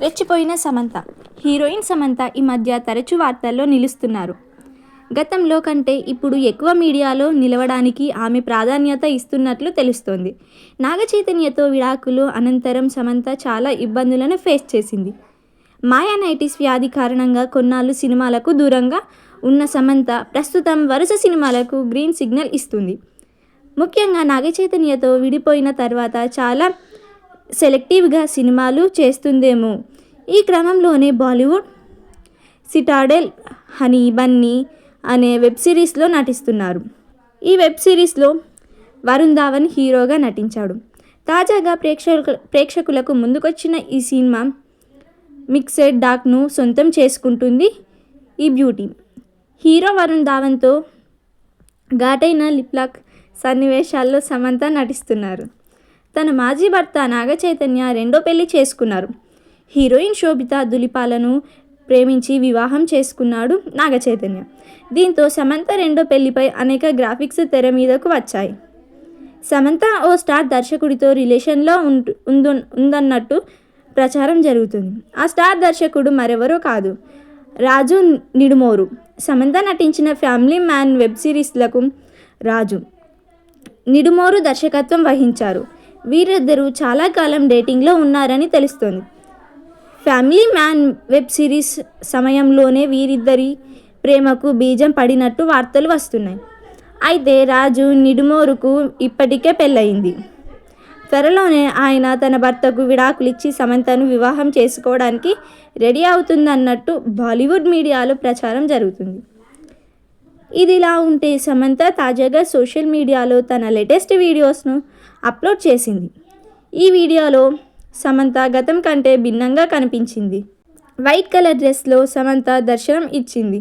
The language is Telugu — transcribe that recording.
రెచ్చిపోయిన సమంత. హీరోయిన్ సమంత ఈ మధ్య తరచూ వార్తల్లో నిలుస్తున్నారు. గతంలో కంటే ఇప్పుడు ఎక్కువ మీడియాలో నిలవడానికి ఆమె ప్రాధాన్యత ఇస్తున్నట్లు తెలుస్తోంది. నాగచైతన్యతో విడాకులు అనంతరం సమంత చాలా ఇబ్బందులను ఫేస్ చేసింది. మాయానైటిస్ వ్యాధి కారణంగా కొన్నాళ్ళు సినిమాలకు దూరంగా ఉన్న సమంత ప్రస్తుతం వరుస సినిమాలకు గ్రీన్ సిగ్నల్ ఇస్తుంది. ముఖ్యంగా నాగచైతన్యతో విడిపోయిన తర్వాత చాలా సెలెక్టివ్గా సినిమాలు చేస్తుందేమో. ఈ క్రమంలోనే బాలీవుడ్ సిటాడెల్ హనీ బన్నీ అనే వెబ్ సిరీస్లో నటిస్తున్నారు. ఈ వెబ్ సిరీస్లో వరుణ్ ధావన్ హీరోగా నటించాడు. తాజాగా ప్రేక్షకు ప్రేక్షకులకు ముందుకొచ్చిన ఈ సినిమా మిక్సెడ్ డాక్ను సొంతం చేసుకుంటుంది ఈ బ్యూటీ. హీరో వరుణ్ ధావన్తో ఘాటైన లిప్లాక్ సన్నివేశాల్లో సమంత నటిస్తున్నారు. తన మాజీ భర్త నాగచైతన్య రెండో పెళ్ళి చేసుకున్నారు. హీరోయిన్ శోభిత దులిపాలను ప్రేమించి వివాహం చేసుకున్నాడు నాగచైతన్య. దీంతో సమంత రెండో పెళ్ళిపై అనేక గ్రాఫిక్స్ తెర మీదకు వచ్చాయి. సమంత ఓ స్టార్ దర్శకుడితో రిలేషన్లో ఉంటు ఉందన్నట్టు ప్రచారం జరుగుతుంది. ఆ స్టార్ దర్శకుడు మరెవరో కాదు. రాజు నిడుమోరు. సమంత నటించిన ఫ్యామిలీ మ్యాన్ వెబ్ సిరీస్లకు రాజు. నిడుమోరు దర్శకత్వం వహించారు. వీరిద్దరూ చాలా కాలం డేటింగ్లో ఉన్నారని తెలుస్తోంది. ఫ్యామిలీ మ్యాన్ వెబ్ సిరీస్ సమయంలోనే వీరిద్దరి ప్రేమకు బీజం పడినట్టు వార్తలు వస్తున్నాయి. అయితే రాజు నిడుమోరుకు ఇప్పటికే పెళ్ళయింది. త్వరలోనే ఆయన తన భర్తకు విడాకులిచ్చి సమంతను వివాహం చేసుకోవడానికి రెడీ అవుతుందన్నట్టు బాలీవుడ్ మీడియాలో ప్రచారం జరుగుతుంది. ఇదిలా ఉంటే సమంత తాజాగా సోషల్ మీడియాలో తన లేటెస్ట్ వీడియోస్ను అప్లోడ్ చేసింది. ఈ వీడియోలో సమంత గతం కంటే భిన్నంగా కనిపించింది. వైట్ కలర్ డ్రెస్లో సమంత దర్శనం ఇచ్చింది.